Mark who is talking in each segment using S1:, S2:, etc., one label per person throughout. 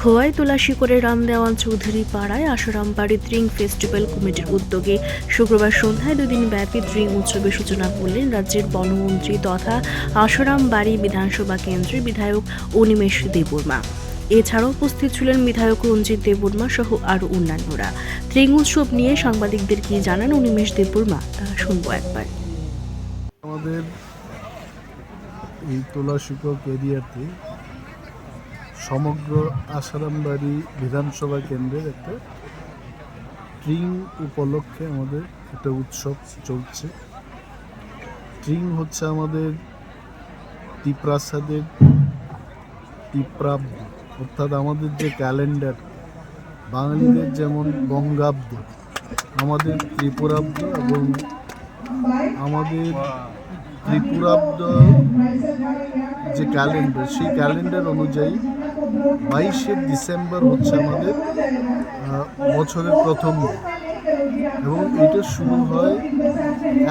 S1: খোয়াই তুলাসী করে রামদেওয়ান চৌধুরী পাড়ায় আশারাম বাড়ি ড্রিং ফেস্টিভ্যাল কমিটির উদ্যোগে শুক্রবার সন্ধ্যায় দুদিন ব্যাপী ড্রিং উৎসবের সূচনা করলেন রাজ্যের বনমন্ত্রী তথা আশারাম বাড়ি বিধানসভা কেন্দ্রের বিধায়ক অনিমেষ দেববর্মা। এছাড়াও উপস্থিত ছিলেন বিধায়ক রঞ্জিত দেববর্মা সহ আরও অন্যান্যরা। ত্রিং উৎসব নিয়ে সাংবাদিকদের কি জানান অনিমেষ দেববর্মা, তা শুনব একবার।
S2: আমাদের এই তোলা শিক্ষক এরিয়াতে সমগ্র আসারামবাড়ি বিধানসভা কেন্দ্রের একটা ট্রিং উপলক্ষে আমাদের একটা উৎসব চলছে। ট্রিং হচ্ছে আমাদের তিপ্রাসাদের তিপ্রাব্দ, অর্থাৎ আমাদের যে ক্যালেন্ডার, বাঙালিদের যেমন বঙ্গাব্দ, আমাদের ত্রিপুরাব্দ এবং আমাদের ত্রিপুরাব্দ যে ক্যালেন্ডার, সেই ক্যালেন্ডার অনুযায়ী বাইশে ডিসেম্বর হচ্ছে আমাদের বছরের প্রথম এবং এটা শুরু হয়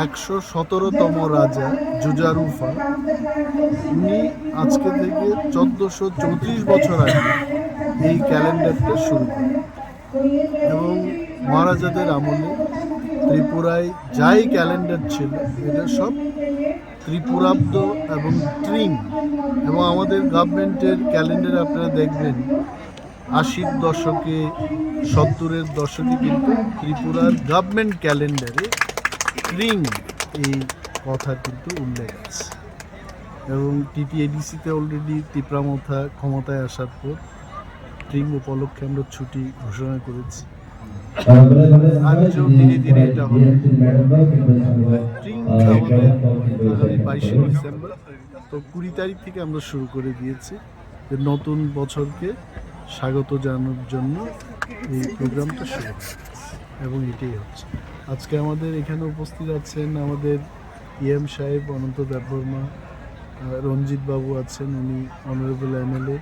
S2: একশো সতেরোতম রাজা জুজারুফা উনি আজকে থেকে চোদ্দোশো চৌত্রিশ বছর আগে এই ক্যালেন্ডারটা শুরু করেন। এবং মহারাজাদের আমলে ত্রিপুরায় যাই ক্যালেন্ডার ছিল, এটা সব ত্রিপুরাব্দ এবং ট্রিং এবং আমাদের গভর্নমেন্টের ক্যালেন্ডার আপনারা দেখবেন, আশির দশকে, সত্তরের দশকে কিন্তু ত্রিপুরার গভর্নমেন্ট ক্যালেন্ডারে ট্রিং এই কথা কিন্তু উল্লেখ আছে। এবং টিটিএডিসিতে অলরেডি ত্রিপুরামথা ক্ষমতায় আসার পর ট্রিং উপলক্ষে আমরা ছুটি ঘোষণা করেছি।
S3: আজও ধীরে ধীরে এটা হবে
S2: ট্রিং আমাদের আগামী বাইশে ডিসেম্বর। তো কুড়ি তারিখ থেকে আমরা শুরু করে দিয়েছি যে নতুন বছরকে স্বাগত জানানোর জন্য এই প্রোগ্রামটা শুরু এবং এটাই হচ্ছে। আজকে আমাদের এখানে উপস্থিত আছেন আমাদের ইএম সাহেব অনন্ত দেববর্মা রঞ্জিত বাবু আছেন উনি অনারেবল এমএলএ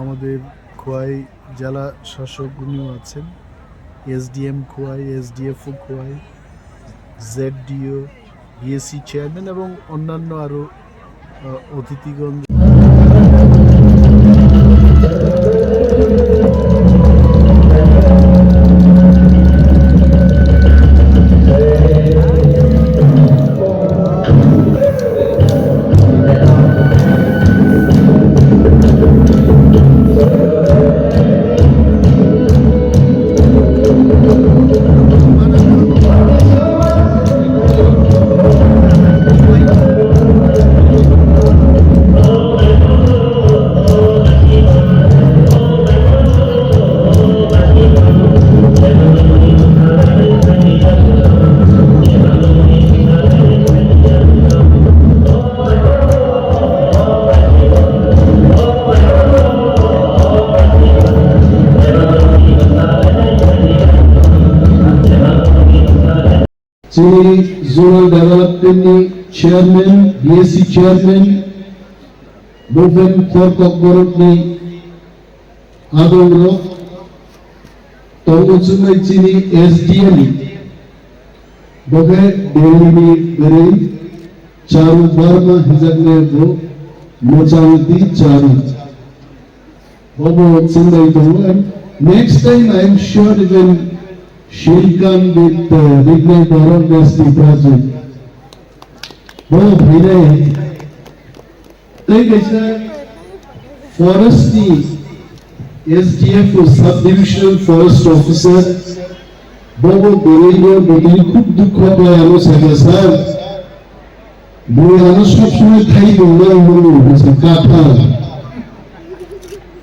S2: আমাদের খোয়াই জেলা শাসক উনিও আছেন। SDM Khowai SDFO Khowai ZDO BSC chairman এবং অন্যান্য আরও অতিথিগণ
S3: যিনি zonal development chairman BSC chairman movement for ককবরতনি আদংর তঙ্গচুমাই চিনি এসডিএম বগে দেউলিনি বেরে চারু বার্মা হিজাগনে বো মোচাউতি চারু। Bobo Chindai and next time, I am sure even with the Rignay Baron Dusty project. Bobo Bhinay, take a forest SDF sub-divisional forest officer Bobo Bereiro Begin খুব দুঃখ পায় আমার সাথে স্যার বই আমার সবসময় খাই বললে মনে হয়েছে কাঁঠাল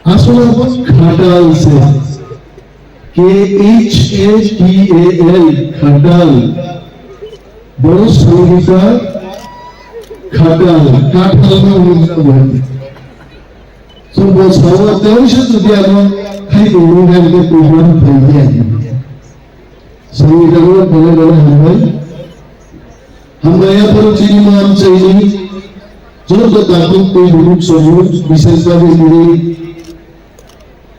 S3: আসলে আমার খাটাল K H A T A L খাটাল বড় সৌরিকা খাটাল কাঁঠাল না উল্লেখ বলে তো বছর তেইশে যদি এখন খাইতে উল্লেখ প্রমাণ পাইয়ে আসবে সৌরিকাগুলো বলে বলে হবে আমরা এর পরে চিনি নাম চাইনি যত তাকুক এই রূপ সবুজ বিশেষভাবে নিয়ে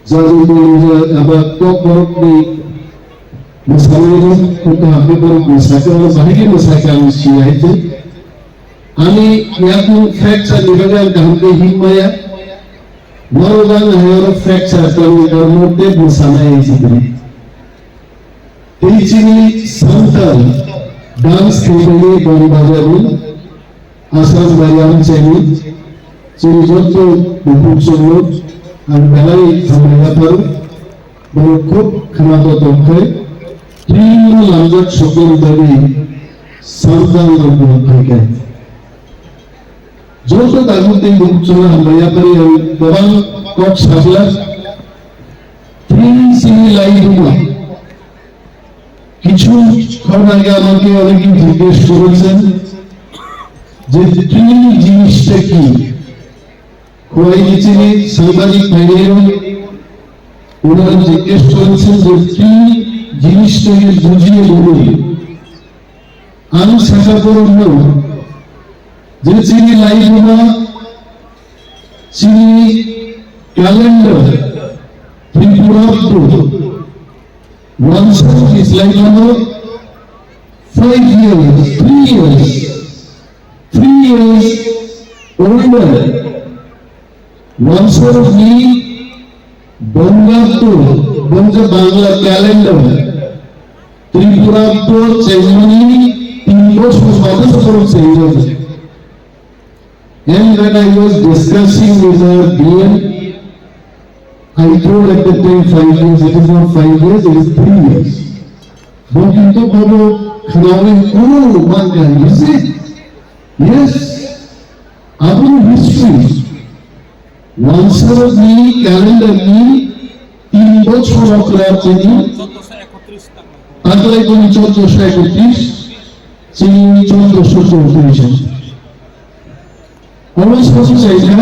S3: zazu bolu aba to borok ni musawiru kuta abi borok musaka wa bahigi musaka usia itu ani yaku fracture libagan dahunde himmaya বড়দান হয়ে ফ্র্যাকচার করে এর মধ্যে বসানো হয়েছে এই চিনি সান্তাল ডান্স খেলে গান বাজাবো আসাম বাজাবো চিনি চিনি যত বহু চলুক আর বেলায় পারো বড় খুব খানাত তথ্যে ত্রিমূল লাঞ্জক সকল দাবি রূপ থাকে যত dagutin bukcuna hambaya pari ang babang kok sabla three sini লাই রুমা কিছু ক্ষণ আগে আমাকে অনেকে জিজ্ঞেস করেছেন যে ট্রি জিনিসটা কি? খোয়াই দিচ্ছেন সাংবাদিক ভাইয়েরও ওনারা জিজ্ঞেস করেছেন যে ট্রি জিনিসটাকে বুঝিয়ে বলুন আমি শাখা করুন যে চিনি লাইভমা চিনি calendar Tripurabda one song is like another five years, three years, three years. One song of me, বঙ্গাব্দ বঙ্গ বাংলা ক্যালেন্ডার ত্রিপুরাব্দ চেঙ্গনি তিন বছর সদস্য করেছে এই জন্য And when I was discussing with our dean, I told at the time five years, it is not five years, it is three years. But কিন্তু বড় খারাপের কোনো manga is it? Yes. Our history. Calendar me, তিন বছর অপরাধ তিনি? তারপরে তিনি চোদ্দশো একত্রিশ তিনি চোদ্দশো চৌত্রিশ। অবশ্য জায়গা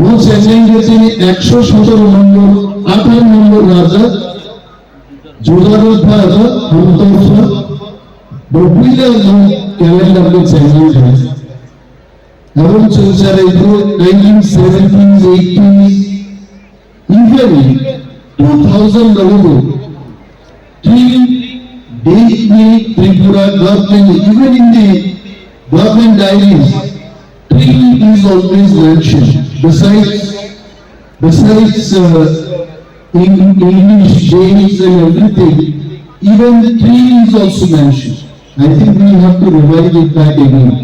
S3: বলছেন যে তিনি একশো সতেরো নম্বর আঠারো নম্বর রাজা যোগাযোগ রাজা হন্তর্ষ ববিলে ক্যালেন্ডারকে চ্যালেঞ্জ হয়েছে లెవెన్ చూసారు ఇప్పుడు nineteen seventeen eighteen even two thousand అవును three డేట్ని Tripura government even in the government diaries tree is always mention besides besides in English dates and everything even tree is also mention I think we have to revive it back again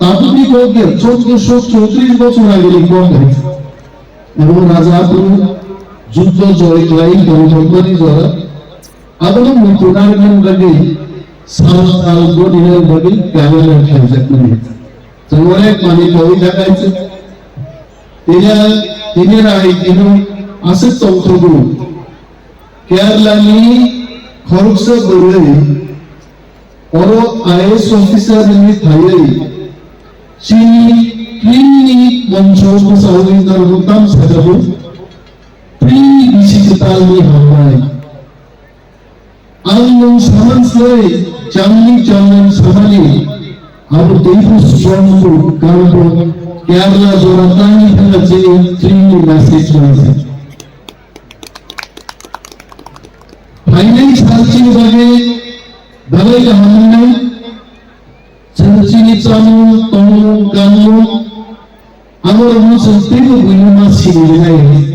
S3: Tapati বর্গের চোদ্দশো চৌত্রিশ বছর আগে লিখন হয়েছে এবং রাজাপুর যুদ্ধ জয় ক্লাই গণতন্ত্রী দ্বারা ಅದನ್ನು ಪುನರ್ಗನ್ ಬಗ್ಗೆ ಸಾಲ ಸಾಲ ದಿನದ ಬಗ್ಗೆ ಕ್ಯಾಮೆರಾ ಟ್ರಾನ್ಸಾಕ್ಟ್ ಮಾಡಿ চাংরে মানে কই দেখাইছে তিনা তিনের আই দিনু আছে তন্ত্রগুলো কেরালানি খরচ করে অর আইএস অফিসার নি থাইয়ে চিনি ক্লিনি মঞ্চ সাউদিদার রুতাম সাজাবো প্রি বিচিতালনি হামলায় ang samanslay Changi Changan Samani our Devu strong to Kampo Kerala Zoratani Hanachi three message was Finally Salchi Bage Dalai Hamne Chanchini Chamu Tomu Kanu our most stable Vinuma Siri